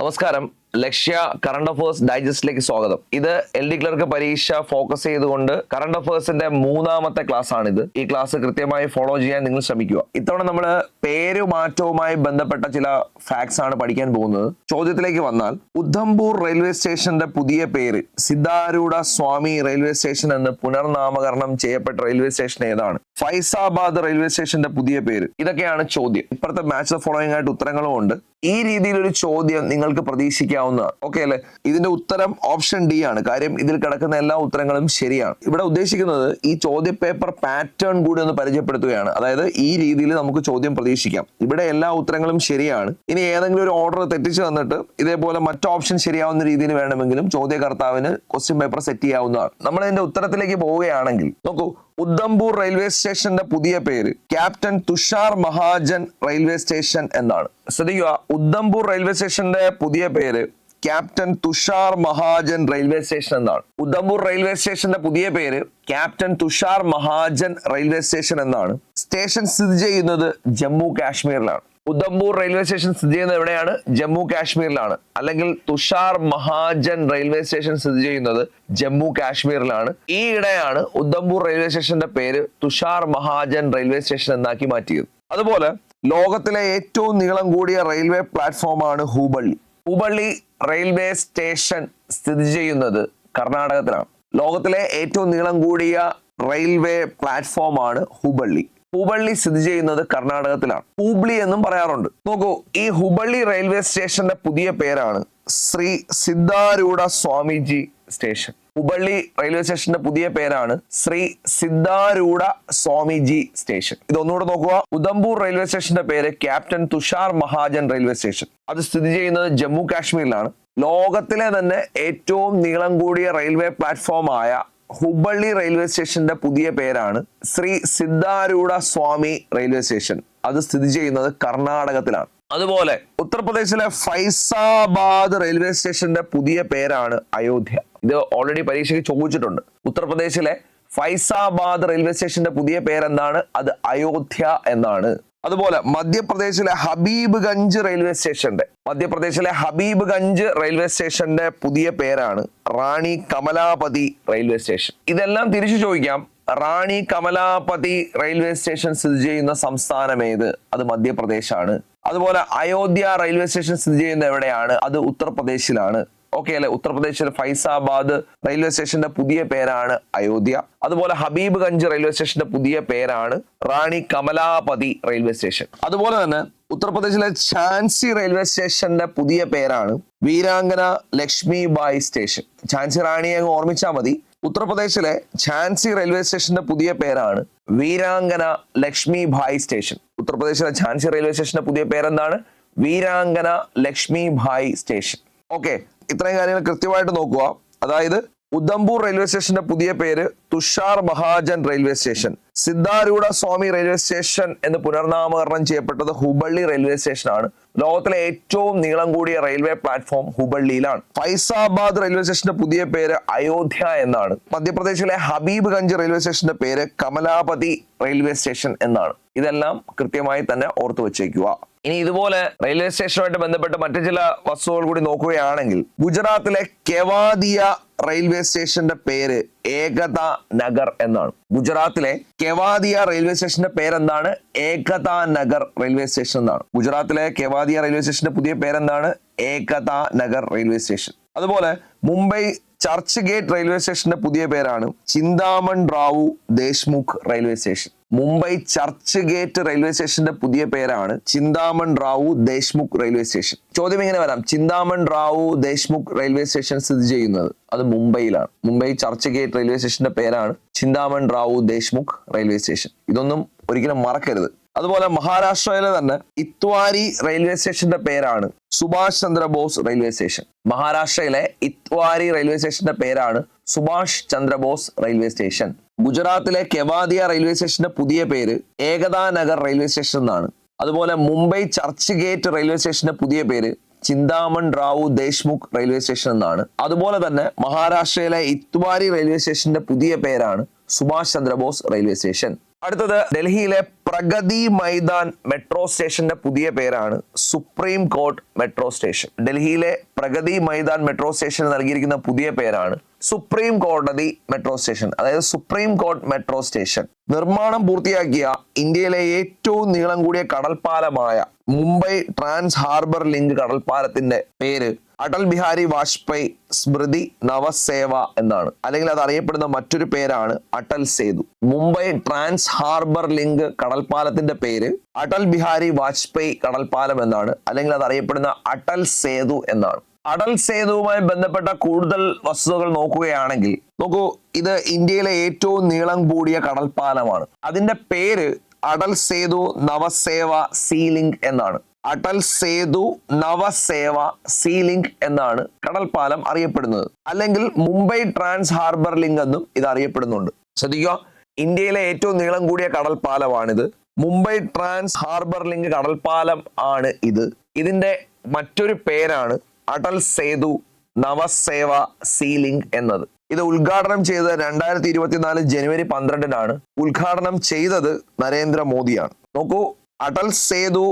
നമസ്കാരം. ലക്ഷ്യ current affairs ഡൈജസ്റ്റിലേക്ക് സ്വാഗതം. ഇത് എൽ ഡി ക്ലർക്ക് പരീക്ഷ ഫോക്കസ് ചെയ്തുകൊണ്ട് കറണ്ട് അഫേഴ്സിന്റെ മൂന്നാമത്തെ ക്ലാസ് ആണിത്. ഈ ക്ലാസ് കൃത്യമായി ഫോളോ ചെയ്യാൻ നിങ്ങൾ ശ്രമിക്കുക. ഇത്തവണ നമ്മൾ പേര് മാറ്റവുമായി ബന്ധപ്പെട്ട ചില ഫാക്ട്സ് ആണ് പഠിക്കാൻ പോകുന്നത്. ചോദ്യത്തിലേക്ക് വന്നാൽ ഉദ്ധംപൂർ റെയിൽവേ സ്റ്റേഷന്റെ പുതിയ പേര് സിദ്ധാരൂഢ സ്വാമി റെയിൽവേ സ്റ്റേഷൻ എന്ന് പുനർനാമകരണം ചെയ്യപ്പെട്ട റെയിൽവേ സ്റ്റേഷൻ ഏതാണ്? ഫൈസാബാദ് റെയിൽവേ സ്റ്റേഷന്റെ പുതിയ പേര്. ഇതൊക്കെയാണ് ചോദ്യം. ഇപ്പോഴത്തെ മാച്ച് ഫോളോയിങ് ആയിട്ട് ഉത്തരങ്ങളും ഉണ്ട്. ഈ രീതിയിൽ ഒരു ചോദ്യം നിങ്ങൾക്ക് പ്രതീക്ഷിക്കാവുന്നതാണ് ഓക്കെ അല്ലെ? ഇതിന്റെ ഉത്തരം ഓപ്ഷൻ ഡി ആണ്. കാര്യം ഇതിൽ കിടക്കുന്ന എല്ലാ ഉത്തരങ്ങളും ശരിയാണ്. ഇവിടെ ഉദ്ദേശിക്കുന്നത് ഈ ചോദ്യ പേപ്പർ പാറ്റേൺ കൂടി ഒന്ന് പരിചയപ്പെടുത്തുകയാണ്. അതായത് ഈ രീതിയിൽ നമുക്ക് ചോദ്യം പ്രതീക്ഷിക്കാം. ഇവിടെ എല്ലാ ഉത്തരങ്ങളും ശരിയാണ്. ഇനി ഏതെങ്കിലും ഒരു ഓർഡർ തെറ്റിച്ച് തന്നിട്ട് ഇതേപോലെ മറ്റു ഓപ്ഷൻ ശരിയാവുന്ന രീതിയിൽ വേണമെങ്കിലും ചോദ്യകർത്താവിന് ക്വസ്റ്റ്യൻ പേപ്പർ സെറ്റ് ചെയ്യാവുന്നതാണ്. നമ്മൾ ഇതിന്റെ ഉത്തരത്തിലേക്ക് പോവുകയാണെങ്കിൽ നോക്കൂ ഉദ്ധംപൂർ റെയിൽവേ സ്റ്റേഷന്റെ പുതിയ പേര്. Captain Tushar Mahajan railway station എന്നാണ്. ശ്രദ്ധിക്കുക ഉദ്ധംപൂർ റെയിൽവേ സ്റ്റേഷന്റെ പുതിയ പേര് captain Tushar Mahajan railway station എന്നാണ്. ഉദ്ധംപൂർ റെയിൽവേ സ്റ്റേഷന്റെ പുതിയ പേര് captain Tushar Mahajan railway station എന്നാണ്. സ്റ്റേഷൻ സ്ഥിതി ചെയ്യുന്നത് ജമ്മു കാശ്മീരിലാണ്. ഉദ്ധംപൂർ റെയിൽവേ സ്റ്റേഷൻ സ്ഥിതി ചെയ്യുന്നത് എവിടെയാണ്? ജമ്മു കാശ്മീരിലാണ്. അല്ലെങ്കിൽ തുഷാർ മഹാജൻ റെയിൽവേ സ്റ്റേഷൻ സ്ഥിതി ചെയ്യുന്നത് ജമ്മു കാശ്മീരിലാണ്. ഈ ഇടെയാണ് ഉദ്ധംപൂർ റെയിൽവേ സ്റ്റേഷന്റെ പേര് തുഷാർ മഹാജൻ റെയിൽവേ സ്റ്റേഷൻ എന്നാക്കി മാറ്റിയത്. അതുപോലെ ലോകത്തിലെ ഏറ്റവും നീളം കൂടിയ റെയിൽവേ പ്ലാറ്റ്ഫോമാണ് ഹൂബള്ളി. ഹൂബള്ളി റെയിൽവേ സ്റ്റേഷൻ സ്ഥിതി ചെയ്യുന്നത് കർണാടകത്തിലാണ്. ലോകത്തിലെ ഏറ്റവും നീളം കൂടിയ റെയിൽവേ പ്ലാറ്റ്ഫോമാണ് ഹുബള്ളി. ഹുബള്ളി സ്ഥിതി ചെയ്യുന്നത് കർണാടകത്തിലാണ്. ഹൂബ്ലി എന്നും പറയാറുണ്ട്. നോക്കൂ ഈ ഹുബള്ളി റെയിൽവേ സ്റ്റേഷന്റെ പുതിയ പേരാണ് ശ്രീ സിദ്ധാരൂഢ സ്വാമിജി സ്റ്റേഷൻ. ഹുബള്ളി റെയിൽവേ സ്റ്റേഷന്റെ പുതിയ പേരാണ് ശ്രീ സിദ്ധാരൂഢ സ്വാമിജി സ്റ്റേഷൻ. ഇതൊന്നുകൂടെ നോക്കുക. ഉദംപൂർ റെയിൽവേ സ്റ്റേഷന്റെ പേര് captain Tushar Mahajan railway station. അത് സ്ഥിതി ചെയ്യുന്നത് ജമ്മു കാശ്മീരിലാണ്. ലോകത്തിലെ തന്നെ ഏറ്റവും നീളം കൂടിയ റെയിൽവേ പ്ലാറ്റ്ഫോമായ ഹുബള്ളി റെയിൽവേ സ്റ്റേഷന്റെ പുതിയ പേരാണ് ശ്രീ സിദ്ധാരൂഢ സ്വാമി റെയിൽവേ സ്റ്റേഷൻ. അത് സ്ഥിതി ചെയ്യുന്നത് കർണാടകത്തിലാണ്. അതുപോലെ ഉത്തർപ്രദേശിലെ ഫൈസാബാദ് റെയിൽവേ സ്റ്റേഷന്റെ പുതിയ പേരാണ് അയോധ്യ. ഇത് ഓൾറെഡി പരീക്ഷയ്ക്ക് ചോദിച്ചിട്ടുണ്ട്. ഉത്തർപ്രദേശിലെ ഫൈസാബാദ് റെയിൽവേ സ്റ്റേഷന്റെ പുതിയ പേരെന്താണ്? അത് അയോധ്യ എന്നാണ്. അതുപോലെ മധ്യപ്രദേശിലെ ഹബീബ് ഗഞ്ച് റെയിൽവേ സ്റ്റേഷന്റെ മധ്യപ്രദേശിലെ ഹബീബ് ഗഞ്ച് റെയിൽവേ സ്റ്റേഷന്റെ പുതിയ പേരാണ് റാണി കമലാപതി റെയിൽവേ സ്റ്റേഷൻ. ഇതെല്ലാം തിരിച്ചു ചോദിക്കാം റാണി കമലാപതി റെയിൽവേ സ്റ്റേഷൻ സ്ഥിതി ചെയ്യുന്ന സംസ്ഥാനം ഏത്? അത് മധ്യപ്രദേശാണ്. അതുപോലെ അയോധ്യ റെയിൽവേ സ്റ്റേഷൻ സ്ഥിതി ചെയ്യുന്ന എവിടെയാണ്? അത് ഉത്തർപ്രദേശിലാണ്. ഓക്കെ അല്ലെ? ഉത്തർപ്രദേശിലെ ഫൈസാബാദ് റെയിൽവേ സ്റ്റേഷന്റെ പുതിയ പേരാണ് അയോധ്യ. അതുപോലെ ഹബീബ് ഗഞ്ച് റെയിൽവേ സ്റ്റേഷന്റെ പുതിയ പേരാണ് റാണി കമലാപതി റെയിൽവേ സ്റ്റേഷൻ. അതുപോലെ തന്നെ ഉത്തർപ്രദേശിലെ ഝാൻസി റെയിൽവേ സ്റ്റേഷന്റെ പുതിയ പേരാണ് വീരാംഗന ലക്ഷ്മി ബായ് സ്റ്റേഷൻ. ഝാൻസി റാണിയെ അങ്ങ് ഓർമ്മിച്ചാൽ മതി. ഉത്തർപ്രദേശിലെ ഝാൻസി റെയിൽവേ സ്റ്റേഷന്റെ പുതിയ പേരാണ് വീരാംഗന ലക്ഷ്മി ഭായ് സ്റ്റേഷൻ. ഉത്തർപ്രദേശിലെ ഝാൻസി റെയിൽവേ സ്റ്റേഷന്റെ പുതിയ പേരെന്താണ്? വീരാംഗന ലക്ഷ്മി ഭായ് സ്റ്റേഷൻ. ഓക്കെ ഇത്രയും കാര്യങ്ങൾ കൃത്യമായിട്ട് നോക്കുക. അതായത് ഉദ്ധംപൂർ റെയിൽവേ സ്റ്റേഷന്റെ പുതിയ പേര് Tushar Mahajan railway station Siddharoodha Swami railway station എന്ന് പുനർനാമകരണം ചെയ്യപ്പെട്ടത് ഹുബള്ളി റെയിൽവേ സ്റ്റേഷനാണ് ലോകത്തിലെ ഏറ്റവും നീളം കൂടിയ റെയിൽവേ പ്ലാറ്റ്ഫോം ഹുബള്ളിയിലാണ്. ഫൈസാബാദ് റെയിൽവേ സ്റ്റേഷന്റെ പുതിയ പേര് അയോധ്യ എന്നാണ്. മധ്യപ്രദേശിലെ ഹബീബ്ഗഞ്ച് റെയിൽവേ സ്റ്റേഷന്റെ പേര് കമലാപതി റെയിൽവേ സ്റ്റേഷൻ എന്നാണ്. ഇതെല്ലാം കൃത്യമായി തന്നെ ഓർത്തു വെച്ചേക്കുക. ഇനി ഇതുപോലെ റെയിൽവേ സ്റ്റേഷനുമായിട്ട് ബന്ധപ്പെട്ട മറ്റു ചില വസ്തുക്കൾ കൂടി നോക്കുകയാണെങ്കിൽ ഗുജറാത്തിലെ കെവാദിയ റെയിൽവേ സ്റ്റേഷന്റെ പേര് ഏകത നഗർ എന്നാണ്. ഗുജറാത്തിലെ കെവാദിയ റെയിൽവേ സ്റ്റേഷന്റെ പേരെന്താണ്? ഏകത നഗർ റെയിൽവേ സ്റ്റേഷൻ എന്നാണ്. ഗുജറാത്തിലെ കെവാദിയ റെയിൽവേ സ്റ്റേഷന്റെ പുതിയ പേരെന്താണ്? ഏകത നഗർ റെയിൽവേ സ്റ്റേഷൻ അതുപോലെ മുംബൈ ചർച്ച് ഗേറ്റ് റെയിൽവേ സ്റ്റേഷന്റെ പുതിയ പേരാണ് Chintaman Rao Deshmukh railway station. Mumbai Churchgate railway സ്റ്റേഷന്റെ പുതിയ പേരാണ് ചിന്താമൺ റാവു ദേശ്മുഖ് റെയിൽവേ സ്റ്റേഷൻ. ചോദ്യം ഇങ്ങനെ വരാം. ചിന്താമൺ റാവു ദേശ്മുഖ് റെയിൽവേ സ്റ്റേഷൻ സ്ഥിതി ചെയ്യുന്നത് അത് മുംബൈയിലാണ്. മുംബൈ ചർച്ച് ഗേറ്റ് റെയിൽവേ സ്റ്റേഷന്റെ പേരാണ് ചിന്താമൺ റാവു ദേശ്മുഖ് റെയിൽവേ സ്റ്റേഷൻ. ഇതൊന്നും ഒരിക്കലും മറക്കരുത്. അതുപോലെ മഹാരാഷ്ട്രയിലെ തന്നെ ഇത്വാരി റെയിൽവേ സ്റ്റേഷന്റെ പേരാണ് സുഭാഷ് ചന്ദ്രബോസ് റെയിൽവേ സ്റ്റേഷൻ. മഹാരാഷ്ട്രയിലെ ഇത്വാരി റെയിൽവേ സ്റ്റേഷന്റെ പേരാണ് സുഭാഷ് ചന്ദ്രബോസ് റെയിൽവേ സ്റ്റേഷൻ. ഗുജറാത്തിലെ കെവാദിയ റെയിൽവേ സ്റ്റേഷന്റെ പുതിയ പേര് ഏകതാ നഗർ റെയിൽവേ സ്റ്റേഷൻ എന്നാണ്. അതുപോലെ മുംബൈ ചർച്ച് ഗേറ്റ് റെയിൽവേ സ്റ്റേഷന്റെ പുതിയ പേര് ചിന്താമൺ റാവു ദേശ്മുഖ് റെയിൽവേ സ്റ്റേഷൻ എന്നാണ്. അതുപോലെ തന്നെ മഹാരാഷ്ട്രയിലെ ഇത്വാരി റെയിൽവേ സ്റ്റേഷന്റെ പുതിയ പേരാണ് സുഭാഷ് ചന്ദ്രബോസ് റെയിൽവേ സ്റ്റേഷൻ. അടുത്തത് ഡൽഹിയിലെ പ്രഗതി മൈതാൻ മെട്രോ സ്റ്റേഷന്റെ പുതിയ പേരാണ് സുപ്രീം കോർട്ട് മെട്രോ സ്റ്റേഷൻ. ഡൽഹിയിലെ പ്രഗതി മൈതാൻ മെട്രോ സ്റ്റേഷൻ നൽകിയിരിക്കുന്ന പുതിയ പേരാണ് സുപ്രീം കോടതി മെട്രോ സ്റ്റേഷൻ. അതായത് സുപ്രീം കോർട്ട് മെട്രോ സ്റ്റേഷൻ. നിർമ്മാണം പൂർത്തിയാക്കിയ ഇന്ത്യയിലെ ഏറ്റവും നീളം കൂടിയ കടൽപ്പാലമായ മുംബൈ ട്രാൻസ് ഹാർബർ ലിങ്ക് കടൽപ്പാലത്തിന്റെ പേര് അടൽ ബിഹാരി വാജ്പേയി സ്മൃതി നവസേവ എന്നാണ്. അല്ലെങ്കിൽ അത് അറിയപ്പെടുന്ന മറ്റൊരു പേരാണ് Atal Setu. Mumbai trans harbour link കടൽപ്പാലത്തിന്റെ പേര് അടൽ ബിഹാരി വാജ്പേയി കടൽപ്പാലം എന്നാണ്. അല്ലെങ്കിൽ അത് അറിയപ്പെടുന്ന അടൽ സേതു എന്നാണ്. അടൽ സേതുവുമായി ബന്ധപ്പെട്ട കൂടുതൽ വസ്തുതകൾ നോക്കുകയാണെങ്കിൽ നോക്കൂ ഇത് ഇന്ത്യയിലെ ഏറ്റവും നീളം കൂടിയ കടൽപ്പാലമാണ്. അതിന്റെ പേര് അടൽ സേതു നവസേവ സീലിംഗ് എന്നാണ്. അടൽ സേതു നവസേവ സീലിംഗ് എന്നാണ് കടൽപ്പാലം അറിയപ്പെടുന്നത്. അല്ലെങ്കിൽ മുംബൈ ട്രാൻസ് ഹാർബർ ലിങ്ക് എന്നും ഇത് അറിയപ്പെടുന്നുണ്ട്. ശ്രദ്ധിക്കുക ഇന്ത്യയിലെ ഏറ്റവും നീളം കൂടിയ കടൽപ്പാലമാണിത്. മുംബൈ ട്രാൻസ് ഹാർബർ ലിങ്ക് കടൽപ്പാലം ആണ് ഇത്. ഇതിന്റെ മറ്റൊരു പേരാണ് അടൽ സേതു നവസേവ സീലിംഗ് എന്നത്. ഇത് ഉദ്ഘാടനം ചെയ്തത് രണ്ടായിരത്തി ഇരുപത്തിനാല് ജനുവരി പന്ത്രണ്ടിനാണ്. ഉദ്ഘാടനം ചെയ്തത് നരേന്ദ്രമോദിയാണ് നോക്കൂ അടൽ സേതു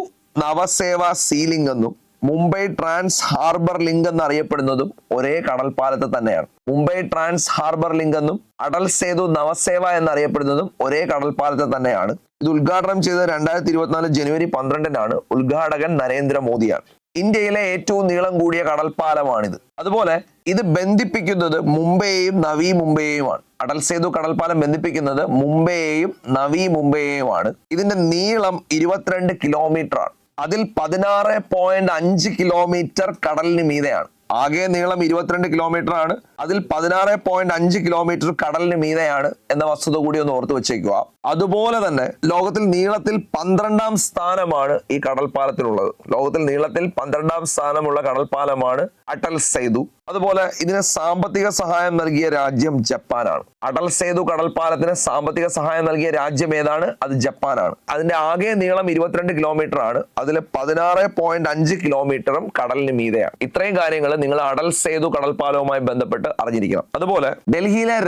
നവസേവ സീലിംഗ് എന്നും മുംബൈ ട്രാൻസ് ഹാർബർ ലിങ്ക് എന്നറിയപ്പെടുന്നതും ഒരേ കടൽപ്പാലത്ത് തന്നെയാണ്. മുംബൈ ട്രാൻസ് ഹാർബർ ലിങ്ക് എന്നും അടൽ സേതു നവസേവ എന്നറിയപ്പെടുന്നതും ഒരേ കടൽപ്പാലത്ത് തന്നെയാണ്. ഇത് ഉദ്ഘാടനം ചെയ്തത് രണ്ടായിരത്തി ഇരുപത്തിനാല് ജനുവരി പന്ത്രണ്ടിനാണ് ഉദ്ഘാടകൻ നരേന്ദ്രമോദിയാണ്. ഇന്ത്യയിലെ ഏറ്റവും നീളം കൂടിയ കടൽപ്പാലമാണിത്. അതുപോലെ ഇത് ബന്ധിപ്പിക്കുന്നത് മുംബൈയെയും നവി മുംബൈയെയുമാണ്. അടൽ സേതു കടൽപ്പാലം ബന്ധിപ്പിക്കുന്നത് മുംബൈയെയും നവി മുംബൈയെയുമാണ്. ഇതിന്റെ നീളം ഇരുപത്തിരണ്ട് കിലോമീറ്റർ ആണ് അതിൽ പതിനാറ് പോയിന്റ് അഞ്ച് കിലോമീറ്റർ കടലിന് മീതെയാണ്. ആകെ നീളം ഇരുപത്തിരണ്ട് കിലോമീറ്റർ ആണ്. അതിൽ പതിനാറ് പോയിന്റ് അഞ്ച് കിലോമീറ്റർ കടലിന് മീതെയാണ് എന്ന വസ്തുത കൂടി ഒന്ന് ഓർത്തു വെച്ചേക്കുക. അതുപോലെ തന്നെ ലോകത്തിൽ നീളത്തിൽ പന്ത്രണ്ടാം സ്ഥാനമാണ് ഈ കടൽപ്പാലത്തിനുള്ളത്. ലോകത്തിൽ നീളത്തിൽ പന്ത്രണ്ടാം സ്ഥാനമുള്ള കടൽപ്പാലമാണ് അടൽ സേതു. അതുപോലെ ഇതിന് സാമ്പത്തിക സഹായം നൽകിയ രാജ്യം ജപ്പാനാണ്. അടൽ സേതു കടൽപ്പാലത്തിന് സാമ്പത്തിക സഹായം നൽകിയ രാജ്യം ഏതാണ്? അത് ജപ്പാനാണ്. അതിന്റെ ആകെ നീളം ഇരുപത്തിരണ്ട് കിലോമീറ്റർ ആണ്. അതിൽ പതിനാറ് പോയിന്റ് അഞ്ച് കിലോമീറ്ററും കടലിന് മീതെയാണ്. ഇത്രയും കാര്യങ്ങൾ നിങ്ങൾ അടൽ സേതു കടൽപ്പാലവുമായി ബന്ധപ്പെട്ട് അറിഞ്ഞിരിക്കണം. അതുപോലെ ഡൽഹിയിലെ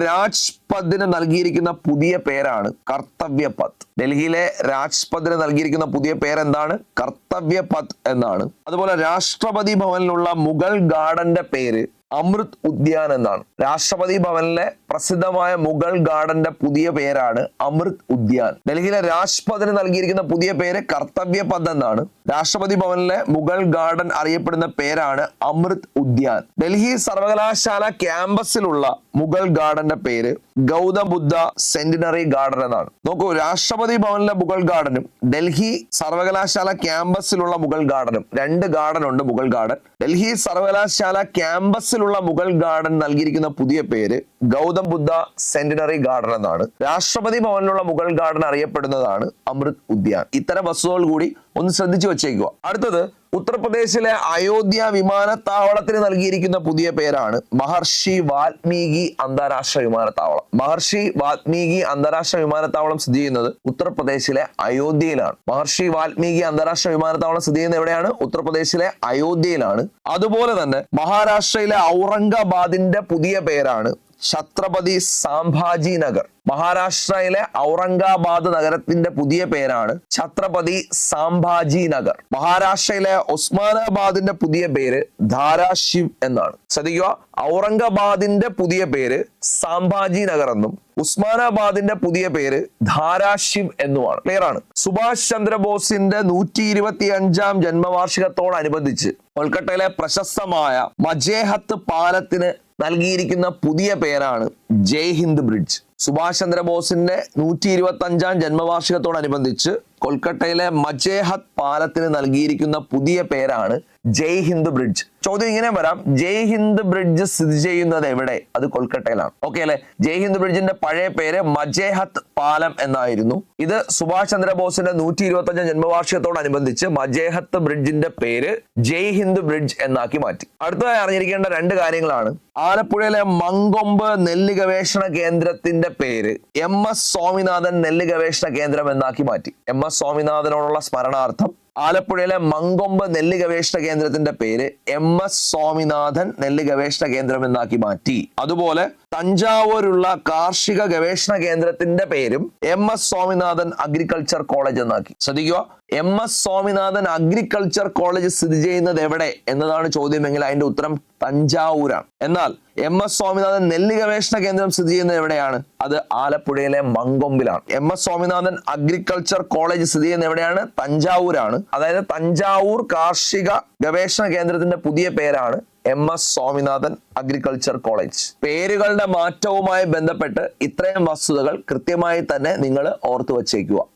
രാജ്പഥിന് നൽകിയിരിക്കുന്ന പുതിയ പേരാണ് കർത്തവ്യ പത്ത് ഡൽഹിയിലെ രാജ്പഥിന് നൽകിയിരിക്കുന്ന പുതിയ പേരെന്താണ്? കർത്തവ്യ പത്ത് എന്നാണ്. അതുപോലെ രാഷ്ട്രപതി ഭവനിലുള്ള മുഗൾ ഗാർഡന്റെ പേര് അമൃത് ഉദ്യാൻ എന്നാണ്. രാഷ്ട്രപതി ഭവനിലെ പ്രസിദ്ധമായ മുഗൾ ഗാർഡന്റെ പുതിയ പേരാണ് അമൃത് ഉദ്യാൻ. ഡൽഹിയിലെ രാജ്പഥിന് നൽകിയിരിക്കുന്ന പുതിയ പേര് കർത്തവ്യ പദ് എന്നാണ്. രാഷ്ട്രപതി ഭവനിലെ മുഗൾ ഗാർഡൻ അറിയപ്പെടുന്ന പേരാണ് അമൃത് ഉദ്യാൻ. ഡൽഹി സർവകലാശാല ക്യാമ്പസിലുള്ള മുഗൾ ഗാർഡന്റെ പേര് ഗൗതം ബുദ്ധ സെന്റിനറി ഗാർഡൻ എന്നാണ്. നോക്കൂ രാഷ്ട്രപതി ഭവനിലെ മുഗൾ ഗാർഡനും ഡൽഹി സർവകലാശാല ക്യാമ്പസിലുള്ള മുഗൾ ഗാർഡനും രണ്ട് ഗാർഡൻ ഉണ്ട് മുഗൾ ഗാർഡൻ. ഡൽഹി സർവകലാശാല ക്യാമ്പസിലുള്ള മുഗൾ ഗാർഡൻ നൽകിയിരിക്കുന്ന പുതിയ പേര് ഗൗതം ബുദ്ധ സെന്റിനറി ഗാർഡൻ എന്നാണ്. രാഷ്ട്രപതി ഭവനിലുള്ള മുഗൾ ഗാർഡൻ അറിയപ്പെടുന്നതാണ് അമൃത് ഉദ്യാൻ. ഇത്തരം വസ്തുതകൾ കൂടി ഒന്ന് ശ്രദ്ധിച്ചു വെച്ചേക്കുക. അടുത്തത് ഉത്തർപ്രദേശിലെ അയോധ്യ വിമാനത്താവളത്തിന് നൽകിയിരിക്കുന്ന പുതിയ പേരാണ് മഹർഷി വാൽമീകി അന്താരാഷ്ട്ര വിമാനത്താവളം. മഹർഷി വാൽമീകി അന്താരാഷ്ട്ര വിമാനത്താവളം സ്ഥിതി ചെയ്യുന്നത് ഉത്തർപ്രദേശിലെ അയോധ്യയിലാണ്. മഹർഷി വാൽമീകി അന്താരാഷ്ട്ര വിമാനത്താവളം സ്ഥിതി ചെയ്യുന്നത് എവിടെയാണ്? ഉത്തർപ്രദേശിലെ അയോധ്യയിലാണ്. അതുപോലെ തന്നെ മഹാരാഷ്ട്രയിലെ ഔറംഗാബാദിന്റെ പുതിയ പേരാണ് ഛത്രപതി സാംഭാജി നഗർ. മഹാരാഷ്ട്രയിലെ ഔറംഗാബാദ് നഗരത്തിന്റെ പുതിയ പേരാണ് ഛത്രപതി സാംഭാജി നഗർ. മഹാരാഷ്ട്രയിലെ ഒസ്മാനാബാദിന്റെ പുതിയ പേര് ധാരാശിവ് എന്നാണ്. ശ്രദ്ധിക്കുക ഔറംഗാബാദിന്റെ പുതിയ പേര് സാംഭാജി നഗർ എന്നും ഉസ്മാനാബാദിന്റെ പുതിയ പേര് ധാരാശിവ് എന്നുമാണ്. ക്ലിയർ ആണ്? സുഭാഷ് ചന്ദ്രബോസിന്റെ നൂറ്റി ഇരുപത്തി അഞ്ചാം ജന്മവാർഷികത്തോടനുബന്ധിച്ച് കൊൽക്കട്ടയിലെ പ്രശസ്തമായ മജേഹത്ത് പാലത്തിന് നൽകിയിരിക്കുന്ന പുതിയ പേരാണ് ജയ് ഹിന്ദ് ബ്രിഡ്ജ്. സുഭാഷ് ചന്ദ്രബോസിന്റെ നൂറ്റി ഇരുപത്തി അഞ്ചാം ജന്മവാർഷികത്തോടനുബന്ധിച്ച് കൊൽക്കട്ടയിലെ മജേഹത് പാലത്തിന് നൽകിയിരിക്കുന്ന പുതിയ പേരാണ് ജയ് ഹിന്ദ് ബ്രിഡ്ജ്. ചോദ്യം ഇങ്ങനെ വരാം. ജയ് ഹിന്ദ് ബ്രിഡ്ജ് സ്ഥിതി ചെയ്യുന്നത് എവിടെ? അത് കൊൽക്കട്ടയിലാണ്. ഓക്കെ അല്ലെ? ജയ് ഹിന്ദ് ബ്രിഡ്ജിന്റെ പഴയ പേര് മജേഹത് പാലം എന്നായിരുന്നു. ഇത് സുഭാഷ് ചന്ദ്രബോസിന്റെ നൂറ്റി ഇരുപത്തി അഞ്ചാം ജന്മവാർഷികത്തോടനുബന്ധിച്ച് മജേഹത്ത് ബ്രിഡ്ജിന്റെ പേര് ജയ് ഹിന്ദ് ബ്രിഡ്ജ് എന്നാക്കി മാറ്റി. അടുത്തതായി അറിഞ്ഞിരിക്കേണ്ട രണ്ട് കാര്യങ്ങളാണ്. ആലപ്പുഴയിലെ മങ്കൊമ്പ് നെല്ല് ഗവേഷണ കേന്ദ്രത്തിന്റെ പേര് എം എസ് സ്വാമിനാഥൻ നെല്ല് ഗവേഷണ കേന്ദ്രം എന്നാക്കി മാറ്റി. എം എസ് സ്വാമിനാഥനോടുള്ള സ്മരണാർത്ഥം ആലപ്പുഴയിലെ മങ്കൊമ്പ് നെല്ല് ഗവേഷണ കേന്ദ്രത്തിന്റെ പേര് എം എസ് സ്വാമിനാഥൻ നെല്ല് ഗവേഷണ കേന്ദ്രം എന്നാക്കി മാറ്റി. അതുപോലെ തഞ്ചാവൂരുള്ള കാർഷിക ഗവേഷണ കേന്ദ്രത്തിന്റെ പേരും M S Swaminathan agriculture college എന്നാക്കി. ശ്രദ്ധിക്കുക M S Swaminathan agriculture college സ്ഥിതി ചെയ്യുന്നത് എവിടെ എന്നതാണ് ചോദ്യമെങ്കിൽ അതിന്റെ ഉത്തരം തഞ്ചാവൂരാണ്. എന്നാൽ എം എസ് സ്വാമിനാഥൻ നെല്ല് ഗവേഷണ കേന്ദ്രം സ്ഥിതി ചെയ്യുന്നത് എവിടെയാണ്? അത് ആലപ്പുഴയിലെ മങ്കൊമ്പിലാണ്. M S Swaminathan agriculture college സ്ഥിതി ചെയ്യുന്നത് എവിടെയാണ്? തഞ്ചാവൂരാണ്. അതായത് തഞ്ചാവൂർ കാർഷിക ഗവേഷണ കേന്ദ്രത്തിന്റെ പുതിയ പേരാണ് M S Swaminathan agriculture college. പേരുകളുടെ മാറ്റവുമായി ബന്ധപ്പെട്ട് ഇത്രയും വസ്തുതകൾ കൃത്യമായി തന്നെ നിങ്ങൾ ഓർത്തു വച്ചേക്കുക.